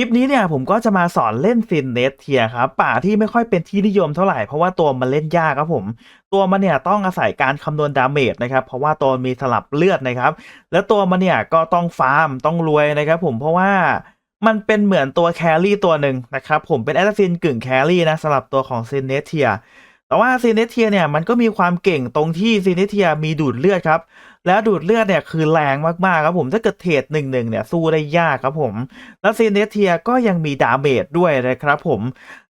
ลิปนี้เนี่ยผมก็จะมาสอนเล่นซินเนสเทียครับป่าที่ไม่ค่อยเป็นที่นิยมเท่าไหร่เพราะว่าตัวมันเล่นยากครับผม ตัวมันเนี่ยต้องอาศัยการคำนวณดาเมจนะครับเพราะว่าตัวมีสลับเลือดนะครับ แล้วตัวมันเนี่ยก็ต้องฟาร์มต้องรวยนะครับผมเพราะว่ามันเป็นเหมือนตัวแครี่ตัวหนึ่งนะครับผมเป็นแอสซินกึ่งแครี่นะสำหรับตัวของซินเนสเทียแต่ว่าซินเนสเทียเนี่ยมันก็มีความเก่งตรงที่ซินเนสเทียมีดูดเลือดครับ แล้วดูดเลือดเนี่ยคือแรงมากๆครับผมถ้าเกิดเทรดหนึ่งหนึ่งเนี่ยสู้ได้ยากครับผม แล้วซีเนเทียก็ยังมีดาเมจด้วยนะครับผม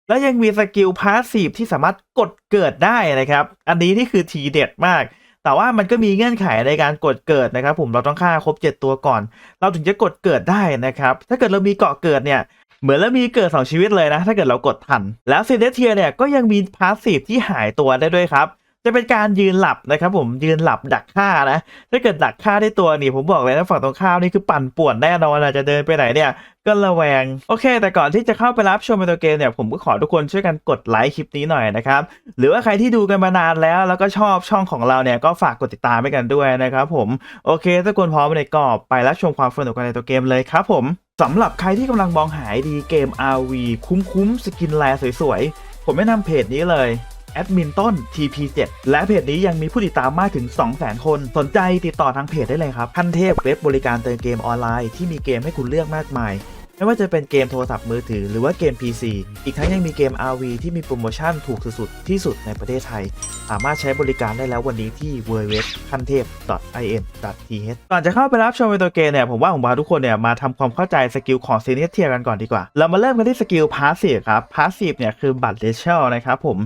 แล้วยังมีสกิลพาสซีฟที่สามารถกดเกิดได้นะครับ อันนี้นี่คือทีเด็ดมาก แต่ว่ามันก็มีเงื่อนไขในการกดเกิดนะครับ ผมเราต้องฆ่าครบ 7 ตัวก่อน เราถึงจะกดเกิดได้นะครับ ถ้าเกิดเรามีเกาะเกิดเนี่ยเหมือนแล้วมีเกิด2ชีวิตเลยนะ ถ้าเกิดเรากดทัน แล้วซีเนเทียเนี่ยก็ยังมีพาสซีฟที่หายตัวได้ด้วยครับ จะเป็นการยืนหลับนะครับผมยืนหลับดักฆ่านะถ้าเกิดดักฆ่าได้ตัวนี่ผมบอกเลยนะฝั่งตรงข้ามนี่คือปั่นป่วนแน่นอนอะจะเดินไปไหนเนี่ยก็ระแวง โอเค แต่ก่อนที่จะเข้าไปรับชมในตัวเกมเนี่ยผมก็ขอทุกคนช่วยกันกดไลค์คลิปนี้หน่อยนะครับหรือว่าใครที่ดูกันมานานแล้ว แล้วก็ชอบช่องของเราเนี่ยก็ฝากกดติดตามไปกันด้วยนะครับผมโอเคถ้าคุณพร้อมในยก็ไปรับชมความสนุกกันในตัวเกมเลยครับผมสำหรับใครที่กำลังมองหาดีเกม RV คุ้มๆสกินแลสวยๆผมแนะนำเพจนี้เลย แอดมินต้น TP7 และเพจนี้ยังมีผู้ติดตามมากถึง 200,000 คน สนใจติดต่อทางเพจได้เลยครับพันเทพเว็บบริการเติมเกมออนไลน์ที่มีเกมให้คุณเลือกมากมายไม่ว่าจะเป็นเกมโทรศัพท์มือถือหรือว่าเกม PC อีกทั้งยังมีเกม RV ที่มีโปรโมชั่นถูกสุดๆที่สุดในประเทศไทย สามารถใช้บริการได้แล้ววันนี้ที่ www คันเทพ .in.th ก่อนจะเข้าไปรับชมตัวเกมเนี่ย ผมว่าผมพาทุกคนเนี่ยมาทำความเข้าใจสกิลของซีเนียเทียกันก่อนดีกว่า เรามาเริ่มกันที่สกิลพาสซีฟครับพาสซีฟเนี่ยคือบัตรเลเชลนะครับผม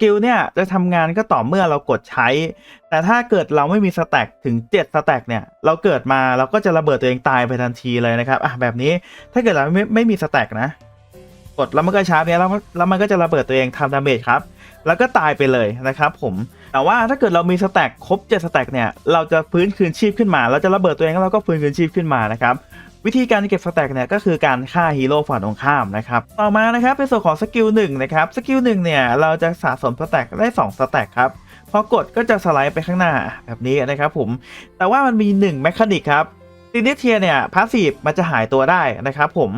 กิลเนี่ยจะทำงานก็ต่อเมื่อเรากดใช้ แต่ถ้าเกิดเราไม่มีสแต็กถึง 7 สแต็กเนี่ย เราเกิดมาเราก็จะระเบิดตัวเองตายไปทันทีเลยนะครับ อะแบบนี้ถ้าเกิดเราไม่ไม่มีสแต็กนะ กดแล้วมันก็ชาร์จเนี่ยแล้วแล้วมันก็จะระเบิดตัวเองทำดาเมจครับ แล้วก็ตายไปเลยนะครับผม แต่ว่าถ้าเกิดเรามีสแต็กครบ 7 สแต็กเนี่ย เราจะฟื้นคืนชีพขึ้นมา เราจะระเบิดตัวเองแล้วเราก็ฟื้นคืนชีพขึ้นมานะครับ วิธีการเก็บสแต็กเนี่ยก็คือการฆ่าฮีโร่ฝ่ายตรงข้ามนะครับต่อมานะครับเป็นส่วนของสกิลหนึ่งนะครับสกิลหนึ่งเนี่ยเราจะสะสมสแต็กได้2สแต็กครับพอกดก็จะสไลด์ไปข้างหน้าแบบนี้นะครับผมแต่ว่ามันมี1แมคานิกครับซีนิเทียเนี่ยพาสซีฟมันจะหายตัวได้นะครับผม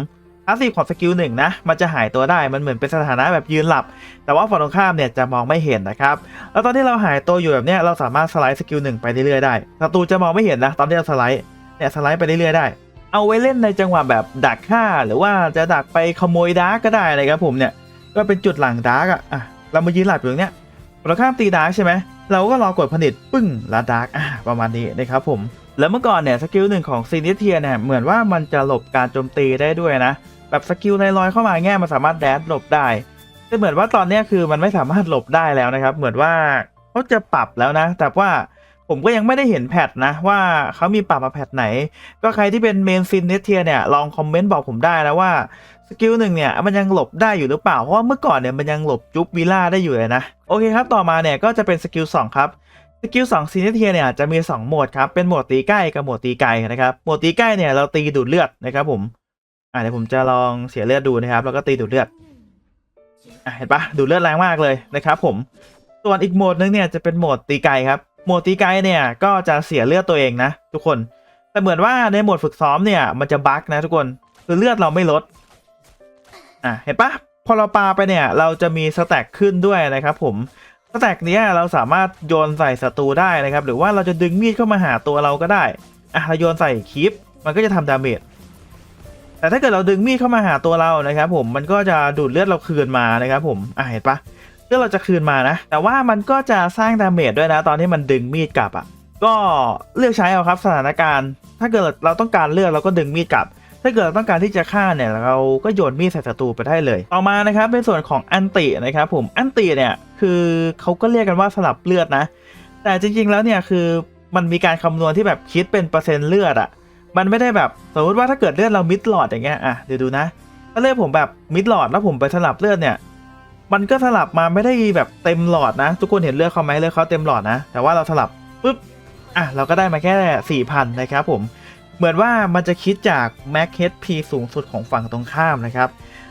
พาสซีฟของสกิลหนึ่งนะมันจะหายตัวได้มันเหมือนเป็นสถานะแบบยืนหลับ แต่ว่าฝั่งตรงข้ามเนี่ยจะมองไม่เห็นนะครับแล้วตอนที่เราหายตัวอยู่แบบเนี้ยเราสามารถสไลด์สกิลหนึ่งไปเรื่อยๆได้ศัตรูจะมองไม่เห็นนะตอนที่เราสไลด์เนี่ยสไลด์ไปเรื่อยๆได้ เอาไว้เล่นในจังหวะแบบดักฆ่า หรือว่าจะดักไปขโมยดาร์กก็ได้นะครับผมเนี่ยก็เป็นจุดหลังดาร์กอะอะเรามายืนหลับอยู่ตรงเนี้ยเราข้ามตีดาร์กใช่ไหมเราก็รอกดผลิตปึ้งแลวดาร์กอะประมาณนี้นะครับผมแล้วเมื่อก่อนเนี่ยสกิลหนึ่งของซีนิเทียเนี่ยเหมือนว่ามันจะหลบการโจมตีได้ด้วยนะ แบบสกิลลอยๆเข้ามาแง่มันสามารถแดดหลบได้แต่เหมือนว่าตอนเนี้ยคือมันไม่สามารถหลบได้แล้วนะครับ เหมือนว่าเขาจะปรับแล้วนะ แต่ว่า ผมก็ยังไม่ได้เห็นแพทนะว่าเขามีปรับมาแพทไหน ก็ใครที่เป็นเมนซินเนเทียเนี่ยลองคอมเมนต์บอกผมได้นะว่าสกิลหนึ่งเนี่ยมันยังหลบได้อยู่หรือเปล่า เพราะว่าเมื่อก่อนเนี่ยมันยังหลบจุ๊บวิล่าได้อยู่เลยนะ โอเคครับ ต่อมาเนี่ยก็จะเป็นสกิล2ครับสกิล2ซีเนเทียเนี่ยจะมี 2 โหมดครับ เป็นโหมดตีใกล้กับโหมดตีไกลนะครับโหมดตีใกล้เนี่ยเราตีดูดเลือดนะครับผมอ่าเดี๋ยวผมจะลองเสียเลือดดูนะครับ แล้วก็ตีดูดเลือดอะเห็นปะดูดเลือดแรงมากเลยนะครับผมส่วนอีกโหมดนึงเนี่ยจะเป็นโหมดตีไกลครับโหมดตีไกลเนี่ยก็จะเสียเลือดตัวเองนะ ทุกคน แต่เหมือนว่าในโหมดฝึกซ้อมเนี่ยมันจะบั๊กนะทุกคนคือเลือดเราไม่ลดอะเห็นปะพอเราปาไปเนี่ยเราจะมีสแต็กขึ้นด้วยนะครับผมสแต็กนี้เราสามารถโยนใส่ศัตรูได้นะครับ หรือว่าเราจะดึงมีดเข้ามาหาตัวเราก็ได้อะเราโยนใส่คลิปมันก็จะทำดาเมจแต่ถ้าเกิดเราดึงมีดเข้ามาหาตัวเรานะครับ ผมมันก็จะดูดเลือดเราคืนมานะครับ ผมอะเห็นปะ เลือเราจะคืนมานะ แต่ว่ามันก็จะสร้างดาเมจด้วยนะ ตอนที่มันดึงมีดกลับอะ ก็เลือกใช้เอาครับสถานการณ์ ถ้าเกิดเราต้องการเลือดเราก็ดึงมีดกลับ ถ้าเกิดเราต้องการที่จะฆ่าเนี่ย เราก็โยนมีดใส่ศัตรูไปได้เลย ต่อมานะครับเป็นส่วนของอันตินะครับผม อันติเนี่ยคือเขาก็เรียกกันว่าสลับเลือดนะ แต่จริงๆแล้วเนี่ยคือมันมีการคำนวณที่แบบคิดเป็นเปอร์เซ็นต์เลือดอะ มันไม่ได้แบบสมมติว่าถ้าเกิดเลือดเรามิดหลอดอย่างเงี้ย อะเดี๋ยวดูนะ ถ้าเลือดผมแบบมิดหลอดแล้วผมไปสลับเลือดเนี่ย มันก็สลับมาไม่ได้แบบเต็มหลอดนะ ทุกคนเห็นเลือดเขาไหมเลือดเขาเต็มหลอดนะ แต่ว่าเราสลับปุ๊บอะเราก็ได้มาแค่สี่พันนะครับผมเหมือนว่ามันจะคิดจาก Max HP สูงสุดของฝั่งตรงข้ามนะครับ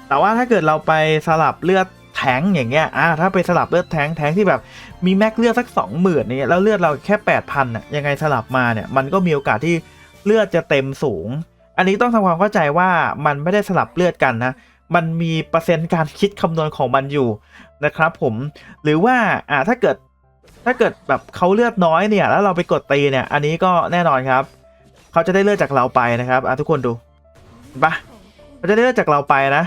แต่ว่าถ้าเกิดเราไปสลับเลือดแทงอย่างเงี้ย อ่า ถ้าไปสลับเลือดแทงแทงที่แบบมีแม็กเลือดสัก 20,000นี่แล้วเลือดเราแค่ 8,000น่ะ ยังไงสลับมาเนี่ย มันก็มีโอกาสที่เลือดจะเต็มสูง อันนี้ต้องทำความเข้าใจว่ามันไม่ได้สลับเลือดกันนะ มันมีเปอร์เซ็นต์การคิดคำนวณของมันอยู่นะครับผมหรือว่าอ่าถ้าเกิดถ้าเกิดแบบเขาเลือดน้อยเนี่ย แล้วเราไปกดตีเนี่ย อันนี้ก็แน่นอนครับเขาจะได้เลือดจากเราไปนะครับอะทุกคนดูปะเขาจะได้เลือดจากเราไปนะ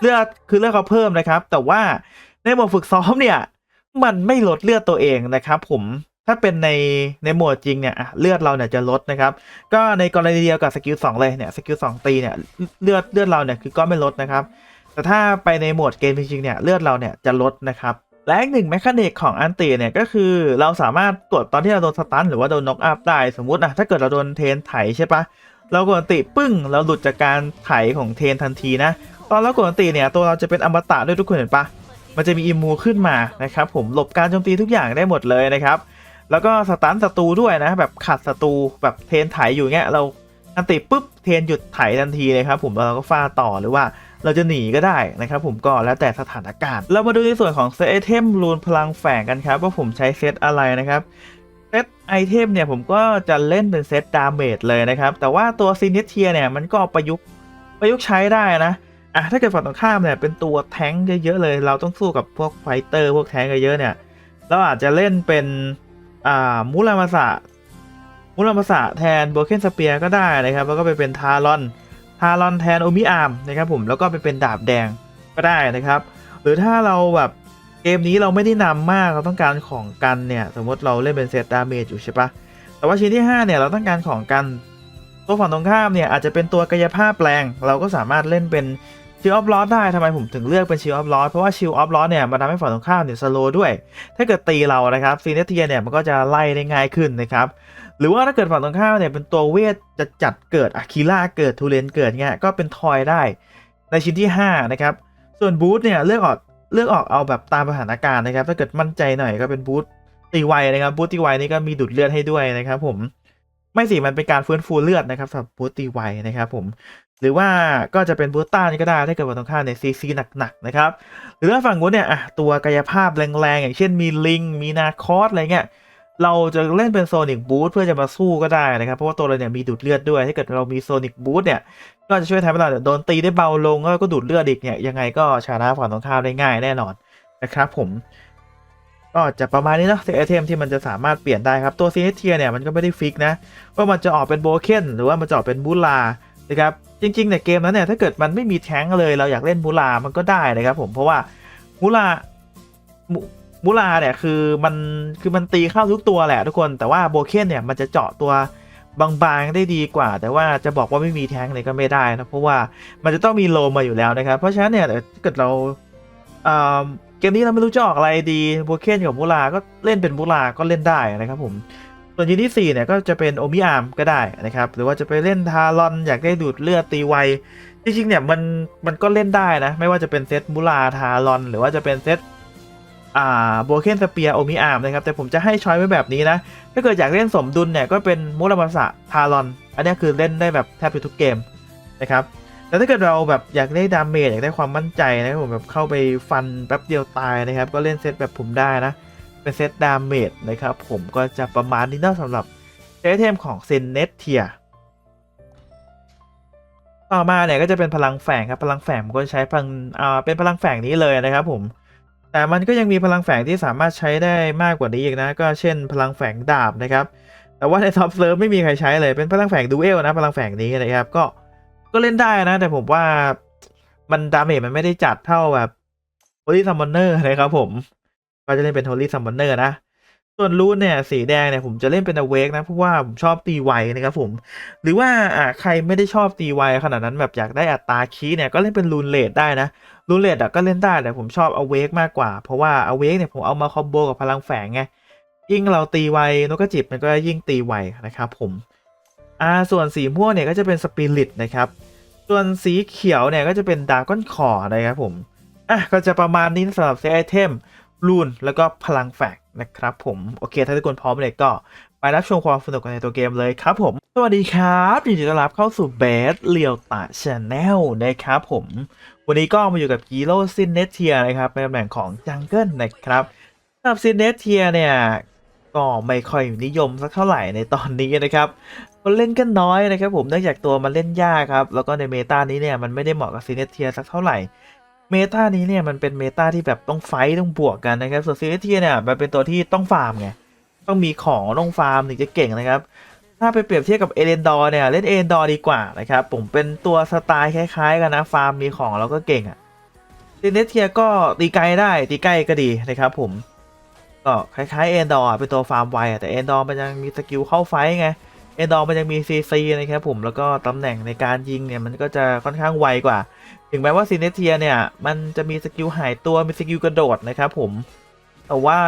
เลือดคือเลือดเขาเพิ่มนะครับ แต่ว่าในโหมดฝึกซ้อมเนี่ย มันไม่ลดเลือดตัวเองนะครับ ผม ถ้าเป็นในในโหมดจริงเนี่ยเลือดเราเนี่ยจะลดนะครับ ก็ในกรณีเดียวกับสกิลสองเลยเนี่ยสกิลสองตีเนี่ยเลือดเลือดเราเนี่ยคือก็ไม่ลดนะครับ แต่ถ้าไปในโหมดเกมจริงๆเนี่ยเลือดเราเนี่ยจะลดนะครับและอีกหนึ่งแมคานิกของอันตีเนี่ยก็คือเราสามารถกดตอนที่เราโดนสตันหรือว่าโดนน็อกอัพได้สมมตินะถ้าเกิดเราโดนเทนไถใช่ปะเรากดอันติปึ้งเราหลุดจากการไถของเทนทันทีนะ ตอนเรากดอันติเนี่ยตัวเราจะเป็นอมตะด้วยทุกคนเห็นปะมันจะมีอิมมูขึ้นมานะครับผมหลบการโจมตีทุกอย่างได้หมดเลยนะครับ แล้วก็สตันศัตรูด้วยนะแบบขัดศัตรูแบบเทนไถอยู่เงี้ยเราอันติปุ๊บเทนหยุดไถทันทีเลยครับผมแล้วเราก็ฟาต่อหรือว่าเราจะหนีก็ได้นะครับผมก็แล้วแต่สถานการณ์ เรามาดูในส่วนของเซตไอเทมรูนพลังแฝงกันครับ ว่าผมใช้เซตอะไรนะครับเซตไอเทมเนี่ยผมก็จะเล่นเป็นเซตดาเมจเลยนะครับ แต่ว่าตัวซีเนเทียเนี่ยมันก็ประยุกต์ประยุกต์ใช้ได้นะอะถ้าเกิดฝั่งตรงข้ามเนี่ยเป็นตัวแท้งค์เยอะๆเลย เราต้องสู้กับพวกไฟเตอร์พวกแท้งค์เยอะๆเนี่ยเราอาจจะเล่นเป็น อ่ามูรามาสะมูรามาสะแทนโบเคนสเปียก็ได้นะครับแล้วก็ไปเป็นทารอนทารอนแทนโอมิอาร์มนะครับผมแล้วก็ไปเป็นดาบแดงก็ได้นะครับ หรือถ้าเราแบบเกมนี้เราไม่ได้นำมากเราต้องการของกันเนี่ยสมมติเราเล่นเป็นเซตดาเมจอยู่ใช่ปะแต่ว่าชิ้นที่ 5 เนี่ยเราต้องการของกัน ตัวฝั่งตรงข้ามเนี่ยอาจจะเป็นตัวกายภาพแปลง เราก็สามารถเล่นเป็น ชิลออฟลอสได้ทำไมผมถึงเลือกเป็นชิลออฟลอสเพราะว่าชิลออฟลอสเนี่ยมันทำให้ฝั่งตรงข้ามเนี่ยสโลด้วย ถ้าเกิดตีเรานะครับซีเนเทียเนี่ยมันก็จะไล่ได้ง่ายขึ้นนะครับหรือว่าถ้าเกิดฝั่งตรงข้ามเนี่ยเป็นตัวเวทจะจัดเกิดอะคิล่าเกิดทูเลนเกิดเงี้ยก็เป็นทอยได้ ในชิ้นที่ 5 นะครับ ส่วนบูธเนี่ยเลือกออกเลือกออกเอาแบบตามสถานการณ์นะครับ ถ้าเกิดมั่นใจหน่อยก็เป็นบูธตีไวนะครับบูธตีไวนี่ก็มีดูดเลือดให้ด้วยนะครับผมไม่สิมันเป็นการฟื้นฟูเลือดนะครับสำหรับบูธตีไวนะครับผม หรือว่าก็จะเป็นบูต้านก็ได้ถ้าเกิดฝั่งตรงข้ามเนี่ยซีซีหนักๆนะครับ หรือถ้าฝั่งนู้นเนี่ยอะตัวกายภาพแรงๆ อย่างเช่นมีลิง มีนาคอสอะไรเงี้ยเราจะเล่นเป็นโซนิกบูทเพื่อจะมาสู้ก็ได้นะครับ เพราะว่าตัวเราเนี่ยมีดูดเลือดด้วย ถ้าเกิดเรามีโซนิกบูทเนี่ย ก็จะช่วยทำให้เราโดนตีได้เบาลงแล้วก็ดูดเลือดอีกเนี่ยยังไงก็ชนะฝั่งตรงข้ามได้ง่ายแน่นอนนะครับผมก็จะประมาณนี้เนาะเซตไอเทมที่มันจะสามารถเปลี่ยนได้ครับตัวซีเทียเนี่ยมันก็ไม่ได้ฟิกนะว่ามันจะออกเป็นโบเคนหรือว่ามันจะออกเป็นบูลา นะครับจริงๆเนี่ยเกมนั้นเนี่ยถ้าเกิดมันไม่มีแท้งเลยเราอยากเล่นมูลามันก็ได้นะครับผมเพราะว่ามูลามูลาเนี่ยคือมันคือมันตีเข้าทุกตัวแหละทุกคนแต่ว่าโบเคนเนี่ยมันจะเจาะตัวบางๆได้ดีกว่า แต่ว่าจะบอกว่าไม่มีแท้งเลยก็ไม่ได้นะเพราะว่ามันจะต้องมีโลมาอยู่แล้วนะครับ เพราะฉะนั้นเนี่ยถ้าเกิดเราเอ่อเกมนี้เราไม่รู้จะออกอะไรดีโบเคนกับมูลาก็เล่นเป็นมูลาก็เล่นได้นะครับผม ส่วนชิ้นที่ 4 เนี่ยก็จะเป็นโอมิอาร์มก็ได้นะครับ หรือว่าจะไปเล่นทารอนอยากได้ดูดเลือดตีไวจริงๆเนี่ยมันมันก็เล่นได้นะ ไม่ว่าจะเป็นเซตมูลาทารอน หรือว่าจะเป็นเซตอ่าโบเคนสเปียโอมิอาร์มนะครับ แต่ผมจะให้ช้อยไว้แบบนี้นะ ถ้าเกิดอยากเล่นสมดุลเนี่ยก็เป็นมูรามาสะทารอน อันนี้คือเล่นได้แบบแทบจะทุกเกมนะครับแต่ถ้าเกิดเราแบบอยากได้ดาเมจอยากได้ความมั่นใจนะครับผมแบบเข้าไปฟันแป๊บเดียวตายนะครับ ก็เล่นเซตแบบผมได้นะ เป็นเซตดาเมจนะครับ ผมก็จะประมาณนี้เนาะสำหรับเซตเทมของเซนเนตเทียต่อมาเนี่ยก็จะเป็นพลังแฝงครับพลังแฝงผมก็ใช้พลังอ่าเป็นพลังแฝงนี้เลยนะครับผมแต่มันก็ยังมีพลังแฝงที่สามารถใช้ได้มากกว่านี้อีกนะ ก็เช่น พลังแฝงดาบนะครับ แต่ว่าในท็อปเซิร์ฟไม่มีใครใช้เลยเป็นพลังแฝงดูเอลนะ พลังแฝงนี้นะครับก็ก็เล่นได้นะ แต่ผมว่ามันดาเมจมันไม่ได้จัดเท่าแบบโ o ลี่ซัมมอนเนอร์นะครับผม ก็จะเล่นเป็นโ o ลี่ซัมมอนเนอร์นะ ส่วนรูนเนี่ยสีแดงเนี่ยผมจะเล่นเป็นอเวกนะ เพราะว่าผมชอบตีไวนะครับผม หรือว่าอ่าใครไม่ได้ชอบตีไวขนาดนั้นแบบอยากได้อัตราคีย์เนี่ยก็เล่นเป็นรูนเลดได้นะ รูนเลดก็เล่นได้แต่ผมชอบอเวกมากกว่า เพราะว่าอเวกเนี่ยผมเอามาคอมโบกับพลังแฝงไง ยิ่งเราตีไวนกกระจิบมันก็ยิ่งตีไวนะครับผม อ่าส่วนสีม่วงเนี่ยก็จะเป็นสปิริตนะครับ ส่วนสีเขียวเนี่ยก็จะเป็นดาร์กอนคอร์นะครับผม อะก็จะประมาณนี้สำหรับเซตไอเทม รูนแล้วก็พลังแฝกนะครับผม โอเค ถ้าทุกคนพร้อมเลยก็ไปรับชมความสนุกในตัวเกมเลยครับผม สวัสดีครับยินดีต้อนรับเข้าสู่เบสเลียวตาชาแนลนะครับผม วันนี้ก็มาอยู่กับกีโรซินเนเทียนะครับในตำแหน่งของจังเกิลนะครับสำหรับซินเนเทียเนี่ยก็ไม่ค่อยนิยมสักเท่าไหร่ในตอนนี้นะครับคนเล่นก็น้อยนะครับผมเนื่องจากตัวมันเล่นยากครับ แล้วก็ในเมตานี้เนี่ยมันไม่ได้เหมาะกับซีเนเทียสักเท่าไหร่ เมตานี้เนี่ยมันเป็นเมตาที่แบบต้องไฟต้องบวกกันนะครับ ส่วนซีเนเทียเนี่ยมันเป็นตัวที่ต้องฟาร์มไง ต้องมีของต้องฟาร์มถึงจะเก่งนะครับ ถ้าไปเปรียบเทียบกับเอเลนดอร์เนี่ยเล่นเอเลนดอร์ดีกว่านะครับ ผมเป็นตัวสไตล์คล้ายๆ กันนะฟาร์มมีของแล้วก็เก่งอะซีเนเทียก็ตีไกลได้ตีใกล้ก็ดีนะครับ ผมก็คล้ายๆเอเลนดอร์เป็นตัวฟาร์มไวอะแต่เอเลนดอร์มันยังมีสกิลเข้าไฟไง เอเดอร์มันยังมีซีซีนะครับผมแล้วก็ตำแหน่งในการยิงเนี่ยมันก็จะค่อนข้างไวกว่า ถึงแม้ว่าซีเนเทียเนี่ยมันจะมีสกิลหายตัวมีสกิลกระโดดนะครับผมแต่ว่า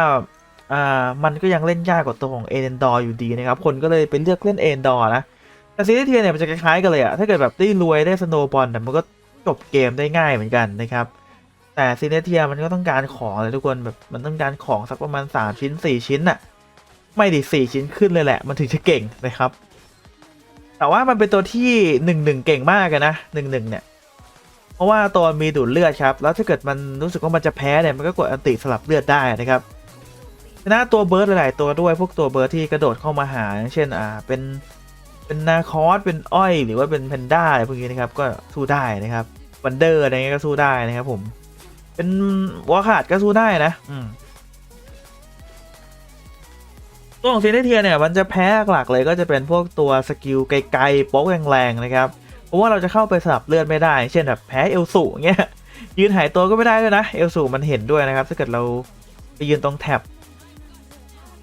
อ่ามันก็ยังเล่นยากกว่าตัวของเอเลนดอร์อยู่ดีนะครับคนก็เลยไปเลือกเล่นเอเลนดอร์นะแต่ซีเนเทียเนี่ยมันจะคล้ายๆกันเลยอะถ้าเกิดแบบได้รวยได้สโนว์บอลแต่มันก็จบเกมได้ง่ายเหมือนกันนะครับแต่ซีเนเทียมันก็ต้องการของเลยทุกคนแบบมันต้องการของสักประมาณ 3 ชิ้น 4 ชิ้นน่ะ ไม่ดิสี่ชิ้นขึ้นเลยแหละ มันถึงจะเก่งนะครับ แต่ว่ามันเป็นตัวที่หนึ่งหนึ่งเก่งมากนะหนึ่งหนึ่งเนี่ย เพราะว่าตัวมีดูดเลือดครับ แล้วถ้าเกิดมันรู้สึกว่ามันจะแพ้เนี่ย มันก็กดอันติสลับเลือดได้นะครับชนะตัวเบิร์ดหลาย ๆ ตัวด้วยพวกตัวเบิร์ดที่กระโดดเข้ามาหา เช่นอ่าเป็นเป็นนาคอสเป็นอ้อย หรือว่าเป็นแพนด้าอะไรพวกนี้นะครับ ก็สู้ได้นะครับวันเดอร์อะไรเงี้ยก็สู้ได้นะครับผม เป็นวอขาดก็สู้ได้นะ อืม ตัวของซีเนเทียเนี่ยมันจะแพ้หลักเลยก็จะเป็นพวกตัวสกิลไกลๆโป๊กแรงๆนะครับเพราะว่าเราจะเข้าไปสลับเลือดไม่ได้ เช่นแบบแพ้เอลสูเงี้ยยืนหายตัวก็ไม่ได้ด้วยนะเอลสูมันเห็นด้วยนะครับถ้าเกิดเราไปยืนตรงแท็บ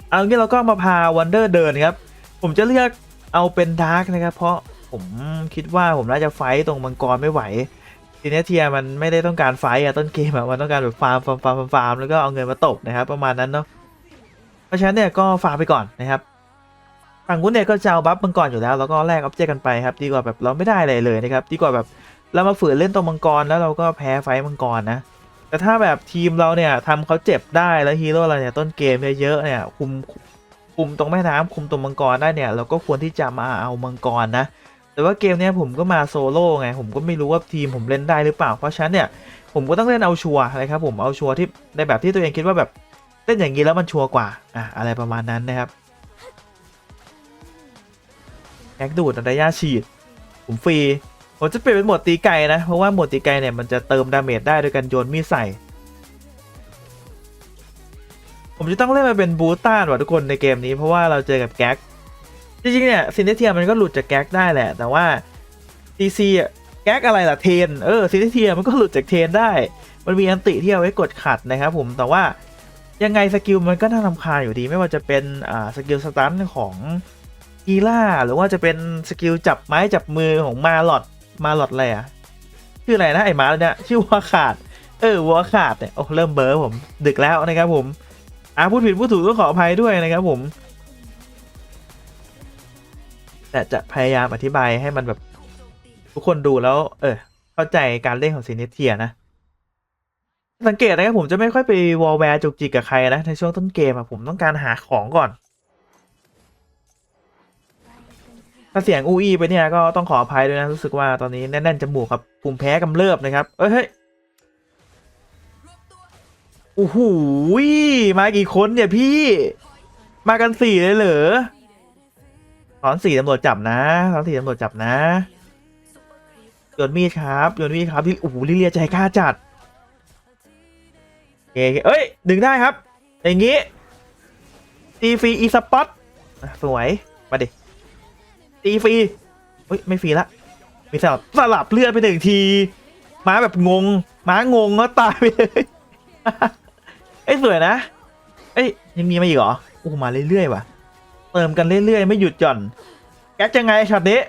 เอางี้เราก็มาพาวันเดอร์เดินครับผมจะเลือกเอาเป็นดาร์กนะครับเพราะผมคิดว่าผมน่าจะไฟต์ตรงมังกรไม่ไหวซีเนเทียมันไม่ได้ต้องการไฟต์อะต้นเกมอะมันต้องการแบบฟาร์มฟาร์มฟาร์มฟาร์มแล้วก็เอาเงินมาตบนะครับประมาณนั้นเนาะ ราะฉะนั้นเนี่ยก็ฝากไปก่อนนะครับฝั่งนู้นเนี่ยก็จะเอาบัฟมังกรอยู่แล้วแล้วก็แลกออบเจกต์กันไปครับดีกว่าแบบเราไม่ได้อะไรเลยนะครับดีกว่าแบบเรามาฝืนเล่นตรงมังกรแล้วเราก็แพ้ไฟมังกรนะแต่ถ้าแบบทีมเราเนี่ยทำเขาเจ็บได้แล้วฮีโร่เราเนี่ยต้นเกมเยอะๆเนี่ยคุมคุมตรงแม่น้ำคุมตรงมังกรได้เนี่ยเราก็ควรที่จะมาเอามังกรนะแต่ว่าเกมเนี้ยผมก็มาโซโล่ไงผมก็ไม่รู้ว่าทีมผมเล่นได้หรือเปล่าเพราะฉะนั้นเนี่ยผมก็ต้องเล่นเอาชัวร์นะครับผมเอาชัวร์ที่ในแบบที่ตัวเองคิดว่าแบบ เล่นอย่างนี้แล้วมันชัวร์กว่าอะอะไรประมาณนั้นนะครับแอคดูดอันดายาฉีด ผมฟรี ผมจะเปลี่ยนเป็นโหมดตีไก่นะ เพราะว่าโหมดตีไก่เนี่ยมันจะเติมดาเมจได้โดยการโยนมีดใส่ ผมจะต้องเล่นมาเป็นบูต้านว่ะทุกคนในเกมนี้เพราะว่าเราเจอกับแก๊ก จริงๆเนี่ยซินเนเทียมันก็หลุดจากแก๊กได้แหละ แต่ว่า TC อะแก๊กอะไรล่ะเทน เออซินเนเทียมันก็หลุดจากเทนได้ มันมีอันติที่เอาไว้กดขัดนะครับผม แต่ว่า ยังไงสกิลมันก็น่ารำคาญอยู่ดีไม่ว่าจะเป็นอ่าสกิลสตันของกีล่าหรือว่าจะเป็นสกิลจับไม้จับมือของมาลอดมาลอดอะไรอะชื่ออะไรนะไอ้มาเนี่ยชื่อวัวขาด เออวัวขาดเนี่ยโอ้เริ่มเบอร์ผม ดึกแล้วนะครับผมอ่าพูดผิดพูดถูกต้องขออภัยด้วยนะครับผม แต่จะพยายามอธิบายให้มันแบบทุกคนดูแล้ว เออ เข้าใจการเล่นของซินเนเทียนะ สังเกตนะครับผมจะไม่ค่อยไปวอลแวร์จุกจิกกับใครนะในช่วงต้นเกมอะผมต้องการหาของก่อน ถ้าเสียงอูอีไปเนี่ยก็ต้องขออภัยด้วยนะรู้สึกว่าตอนนี้แน่นๆจมูกครับภูมิแพ้กำเริบนะครับ เอ้ยเฮ้ยโอ้โหมากี่คนเนี่ยพี่ มากันสี่เลยเหรอตอนสี่ตำรวจจับนะตอนสี่ตำรวจจับนะโยนมีดครับโยนมีดครับที่โอ้โหลิเลียใจกล้าจัด เคเอ้ย ดึงได้ครับ อย่างงี้ตีฟรีอีสปอตสวย มาดิ ตีฟรีเฮ้ย ไม่ฟรีละ มีสลับสลับเลือดไปหนึ่งที ม้าแบบงง ม้างงแล้วตายไปเลยเอ้ยสวยนะ เอ้ยยังมีมาอีกเหรอโอ้มาเรื่อยๆว่ะ เติมกันเรื่อยๆ ไม่หยุดหย่อน แก๊กจะไงช็อตนี้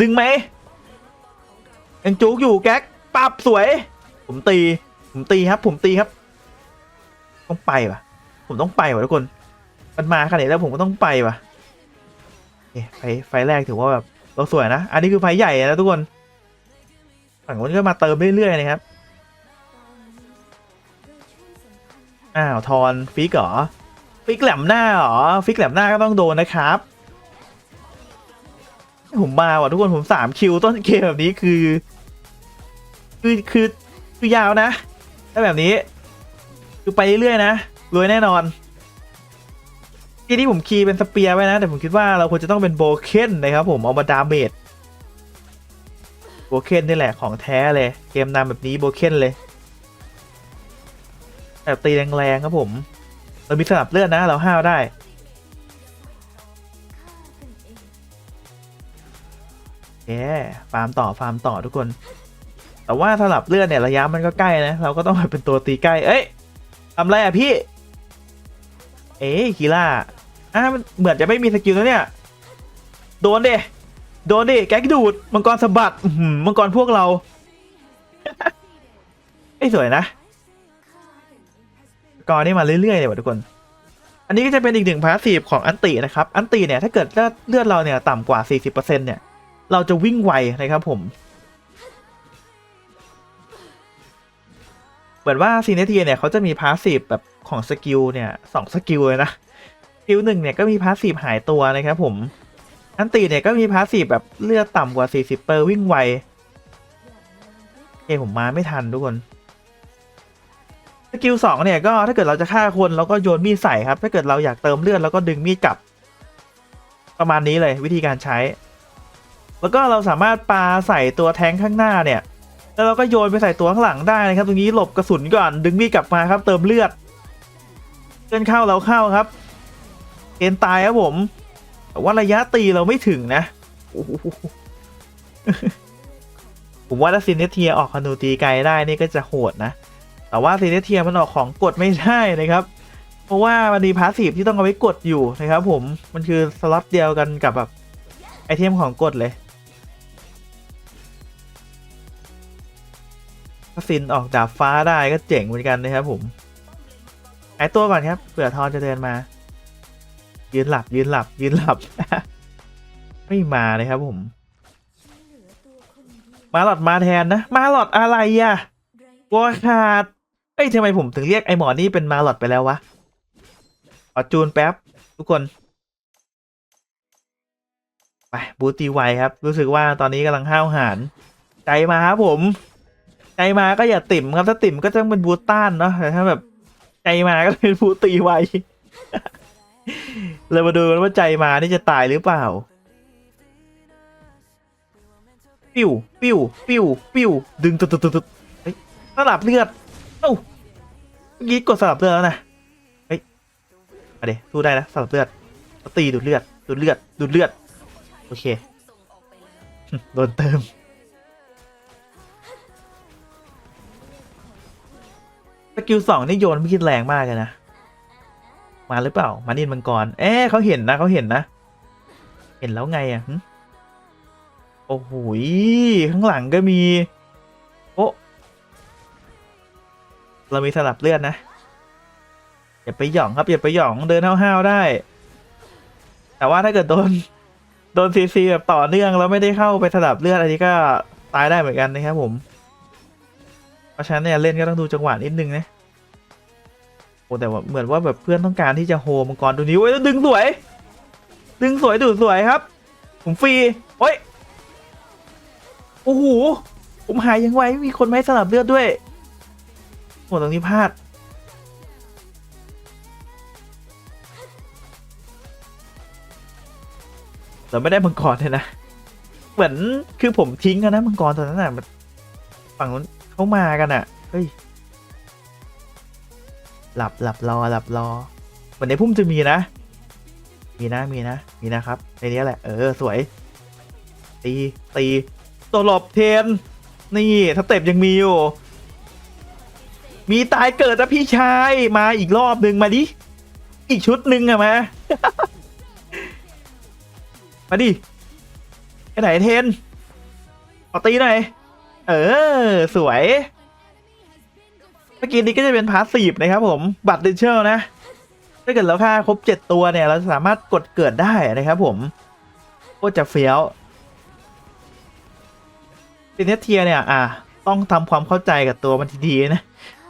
ดึงไหมยังจุกอยู่แก๊กปับสวย ผมตี ผมตีครับ ผมตีครับ ต้องไปวะผมต้องไปวะทุกคน มันมาขนาดนี้แล้วผมก็ต้องไปว่ะเอ๊ะไฟไฟแรกถือว่าแบบเราสวยนะ อันนี้คือไฟใหญ่นะทุกคน ฝั่งนู้นก็มาเติมเรื่อยๆนะครับ อ้าวทอนฟิกเหรอ ฟิกแหลมหน้าเหรอ ฟิกแหลมหน้าก็ต้องโดนนะครับ ผมมาว่ะทุกคนผมสามคิวต้นเกมแบบนี้คือ คือคือ คือยาวนะ ถ้าแบบนี้ คือไปเรื่อยๆนะ รวยแน่นอนทีนี้ผมคีย์เป็นสเปียร์ไว้นะ แต่ผมคิดว่าเราควรจะต้องเป็นโบเคนนะครับผม เอามาดาเมจโบเคนนี่แหละของแท้เลย เกมนำแบบนี้โบเคนเลยแต่ตีแรงๆครับผม เรามีสลับเลือดนะเราห้าวได้แย่ฟาร์มต่อฟาร์มต่อทุกคน แต่ว่าสลับเลือดเนี่ยระยะมันก็ใกล้นะ เราก็ต้องเป็นตัวตีใกล้ เอ้ยทำไรอะพี่ เอ๊ะคีล่าอะมันเหมือนจะไม่มีสกิลแล้วเนี่ย โดนดิโดนดิแก๊กดูด มังกรสะบัดมังกรพวกเราไอ้สวยนะกรนี่มาเรื่อยๆเลยว่ะทุกคน อันนี้ก็จะเป็นอีกหนึ่งพาสซีฟของอันตินะครับ อันติเนี่ยถ้าเกิดเลือดเลือดเราเนี่ยต่ำกว่า 40%เนี่ย เราจะวิ่งไวนะครับผม มือนว่าซีเนเทียเนี่ยเขาจะมีพาสซีฟแบบของสกิลเนี่ยสองสกิลเลยนะสกิลหนึ่งเนี่ยก็มีพาสซีฟหายตัวนะครับผมอันตีเนี่ยก็มีพาสซีฟแบบเลือดต่ำกว่า 40เปอร์วิ่งไวเอผมมาไม่ทันทุกคนสกิลสองเนี่ยก็ถ้าเกิดเราจะฆ่าคนเราก็โยนมีดใส่ครับ ถ้าเกิดเราอยากเติมเลือดเราก็ดึงมีดกลับ ประมาณนี้เลยวิธีการใช้ แล้วก็เราสามารถปาใส่ตัวแทงข้างหน้าเนี่ย แล้วเราก็โยนไปใส่ตัวข้างหลังได้นะครับ ตรงนี้หลบกระสุนก่อนดึงมีดกลับมาครับ เติมเลือดเกินเข้าเราเข้าครับเกณฑ์ตายครับผมแต่ว่าระยะตีเราไม่ถึงนะผมว่าถ้าซินเนเทียออกคานูตีไกลได้นี่ก็จะโหดนะ แต่ว่าซินเนเทียมันออกของกดไม่ได้นะครับ เพราะว่ามันมีพาสซีฟที่ต้องเอาไว้กดอยู่นะครับ ผมมันคือสล็อตเดียวกันกับแบบไอเทมของกดเลย ถ้าซินออกดาบฟ้าได้ก็เจ๋งเหมือนกันนะครับผมหายตัวก่อนครับเผื่อทอนจะเดินมา ยืนหลับยืนหลับยืนหลับ ไม่มาเลยครับผม มาหลอดมาแทนนะ มาหลอดอะไรอะวอขาดเอ้ยทำไมผมถึงเรียกไอหมอนี่เป็นมาหลอดไปแล้ววะขอจูนแป๊บ ทุกคน ไปบูตีไวครับ รู้สึกว่าตอนนี้กำลังห้าวหาญใจมาครับผม ใจมาก็อย่าติ่มครับถ้าติ่มก็ต้องเป็นบูต้านเนาะแต่ถ้าแบบ ใจมาก็เป็นบูตีไวเรามาดูกันว่าใจมานี่จะตายหรือเปล่า ปิ้ว ปิ้ว ปิ้ว ปิ้ว ดึงตุดตุดตุดตุดสลับเลือด เอ้าเมื่อกี้กดสลับเลือดแล้วนะ เฮ้ยมาเดี๋ยวสู้ได้นะสลับเลือด ตีดูดเลือด ดูดเลือด ดูดเลือด โอเค โดนเติม สกิลสองนี่โยนม่คิดแรงมากเลยนะ มาหรือเปล่า มานินมังกร เอ๊ะเขาเห็นนะเขาเห็นนะ เห็นแล้วไงอะโอ้โหข้างหลังก็มี โอ้เรามีสลับเลือดนะ อย่าไปหย่องครับ อย่าไปหย่องเดินห้าวๆได้ แต่ว่าถ้าเกิดโดน โดนซีซีแบบต่อเนื่องแล้วไม่ได้เข้าไปสลับเลือดอันนี้ก็ตายได้เหมือนกันนะครับผม ราะฉะนั้นเนี่ยเล่นก็ต้องดูจังหวะนิดนึงนะโอ้แต่ว่าเหมือนว่าแบบเพื่อนต้องการที่จะโฮมังกรตัวนี้โอ้ยแล้วดึงสวย ดึงสวยดูสวยครับ ผมฟรีโอ้ยโอ้โหผมหายยังไงมีคนไม่สลับเลือดด้วยโหตรงนี้พลาดเราไม่ได้มังกรเลยนะ เหมือนคือผมทิ้งกันนะมังกรตอนนั้นน่ะฝั่งนู้น เขามากันอะเฮ้ย หลับหลับรอหลับรอ เหมือนในพุ่มจะมีนะ มีนะมีนะ มีนะครับ ในนี้แหละ เออ สวย ตีตีตลบเทน นี่ถ้าเต็บยังมีอยู่ มีตายเกิดนะพี่ชาย มาอีกรอบหนึ่งมาดิ อีกชุดหนึ่งอะมา มาดิไปไหนเทนเอาตีหน่อย เออ สวย เมื่อกี้นี้ก็จะเป็นพาสซีฟนะครับผม บัตรเดนเชลนะ ถ้าเกิดเราฆ่าครบเจ็ดตัวเนี่ย เราสามารถกดเกิดได้นะครับผมโคตรจะเฟี้ยวซินเนเทียเนี่ย อะ ต้องทำความเข้าใจกับตัวมันดีๆนะ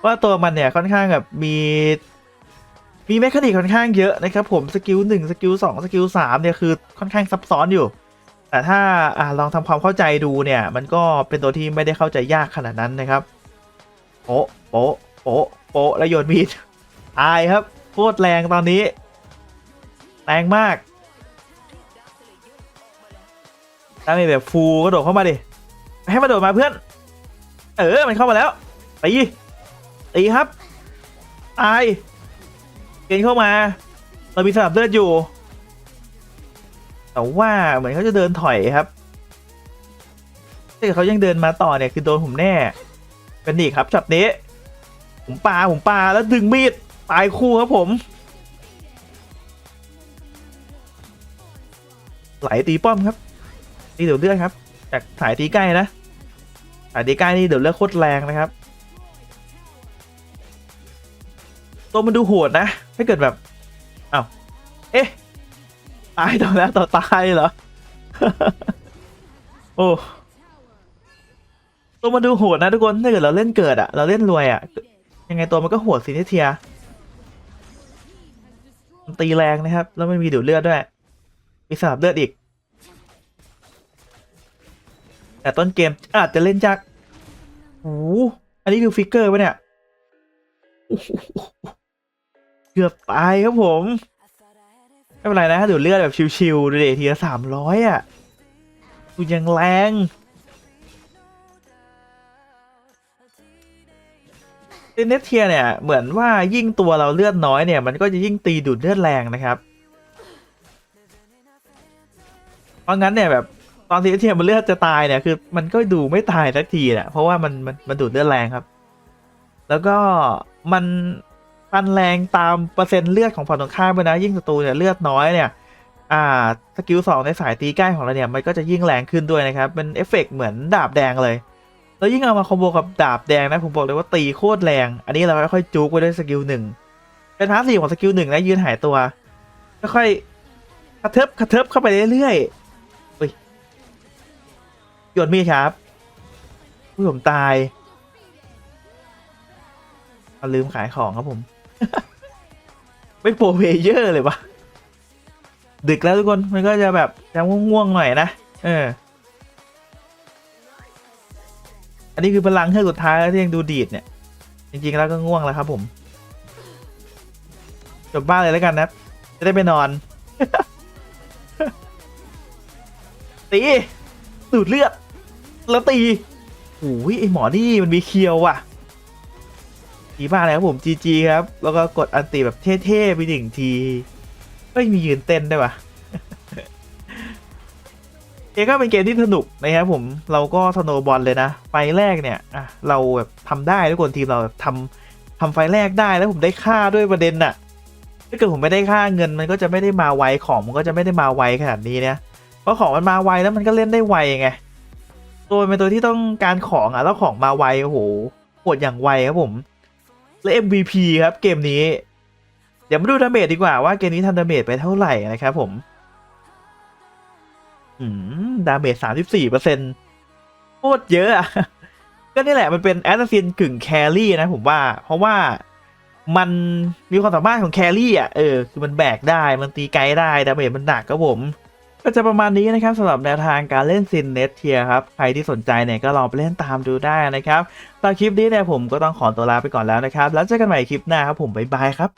ว่าตัวมันเนี่ยค่อนข้างแบบมีมีแมคานิกค่อนข้างเยอะนะครับผม สกิลหนึ่งสกิลสองสกิลสามเนี่ยคือค่อนข้างซับซ้อนอยู่ แต่ถ้าอะลองทำความเข้าใจดูเนี่ย มันก็เป็นตัวที่ไม่ได้เข้าใจยากขนาดนั้นนะครับโป๊ะโป๊ะโป๊ะโป๊ะแล้วโยนมีดตายครับโคตรแรงตอนนี้ แรงมากดามจแบบฟูก็โดดเข้ามาดิให้มาโดดมาเพื่อน เออมันเข้ามาแล้วตีตีครับตายเกณฑ์เข้ามา เรามีสลับเลือดอยู่ แต่ว่าเหมือนเขาจะเดินถอยครับถ้าเกิดเขายังเดินมาต่อเนี่ยคือโดนผมแน่ เป็นอีกครับช็อตนี้ผมปาผมปาแล้วดึงมีดตายคู่ครับผม ไหลตีป้อมครับนี่เดี๋ยวเลือดครับ จากสายตีใกล้นะสายตีใกล้นี่เดี๋ยวเลือดโคตรแรงนะครับตัวมันดูโหดนะถ้าเกิดแบบอ้าวเอ๊ะ ตายต่อแล้วต่อตายเหรอ โอ้ตัวมันดูโหดนะทุกคนถ้าเกิดเราเล่นเกิดอะเราเล่นรวยอะยังไงตัวมันก็โหดสินิเทียมันตีแรงนะครับ แล้วไม่มีดูดเลือดด้วย มีสลับเลือดอีก แต่ต้นเกมอาจจะเล่นจากโอ้อันนี้คือฟิกเกอร์ปะเนี่ย เกือบตายครับผม เป็นไรนะดูดเลือดแบบชิวๆดูดิทีละสามร้อยอะดูยังแรงเนเทียเนี่ย เหมือนว่ายิ่งตัวเราเลือดน้อยเนี่ย มันก็จะยิ่งตีดูดเลือดแรงนะครับ เพราะงั้นเนี่ยแบบตอนที่เทียมมันเลือดจะตายเนี่ยคือ มันก็ดูไม่ตายสักทีแหละเพราะว่ามันมันมันดูดเลือดแรงครับ แล้วก็มัน ฟันแรงตามเปอร์เซ็นต์เลือดของฝั่งตรงข้ามไปนะ ยิ่งศัตรูเนี่ยเลือดน้อยเนี่ยอ่าสกิลสองในสายตีใกล้ของเราเนี่ยมันก็จะยิ่งแรงขึ้นด้วยนะครับเป็นเอฟเฟกต์เหมือนดาบแดงเลย แล้วยิ่งเอามาคอมโบกับดาบแดงนะผมบอกเลยว่าตีโคตรแรง อันนี้เราค่อยๆจุกไว้ด้วยสกิลหนึ่งเป็นพาร์ทสซีฟของสกิลหนึ่งนะยืนหายตัวค่อยๆกระเทิบกระเทิบเข้าไปเรื่อยๆโยนมีดครับผู้ผมตายเอาลืมขายของครับผม ไม่โปรเพเยอร์เลยวะดึกแล้วทุกคนมันก็จะแบบจะง่วงๆหน่อยนะ เออ อันนี้คือพลังเครื่องสุดท้ายแล้วที่ยังดูดีดเนี่ย จริง ๆ แล้วก็ง่วงแล้วครับ ผม จบบ้านเลยแล้วกันนะ จะได้ไปนอน ตีดูดเลือด แล้วตีโอ้ยไอหมอนี่มันมีเคียวว่ะ ทีบ้าเลยครับผม GG ครับ แล้วก็กดอันติแบบเท่ๆไปหนึ่งทีไม่มียืนเต้นได้วยวะเกมก็เป็นเกมที่สนุกนะครับผมเราก็สโนบอลเลยนะไฟแรกเนี่ยอะเราแบบทำได้ทุกคนทีมเราแบบทำทำไฟแรกได้แล้วผมได้ค่าด้วยประเด็นน่ะถ้าเกิดผมไม่ได้ค่าเงินมันก็จะไม่ได้มาไวของมันก็จะไม่ได้มาไวขนาดนี้เนี่ยเพราะของมันมาไวแล้วมันก็เล่นได้ไวไงตัวเป็นตัวที่ต้องการของอะแล้วของมาไวโอ้โหโหดอย่างไวครับผม และ MVP ครับเกมนี้ เดี๋ยวมาดูดาเมจดีกว่าว่าเกมนี้ทำดาเมจไปเท่าไหร่นะครับผม อืม ดาเมจสามสิบสี่เปอร์เซ็นต์โคตรเยอะอะก็นี่แหละมันเป็นแอสซัสซินกึ่งแครี่นะผมว่า เพราะว่ามันมีความสามารถของแครี่อะเออคือมันแบกได้มันตีไกลได้ดาเมจมันหนักครับผม ก็จะประมาณนี้นะครับสำหรับแนวทางการเล่นซินเนสเทียครับ ใครที่สนใจเนี่ยก็ลองไปเล่นตามดูได้นะครับ ตอนคลิปนี้เนี่ยผมก็ต้องขอตัวลาไปก่อนแล้วนะครับ แล้วเจอกันใหม่คลิปหน้าครับผมบ๊ายบายครับ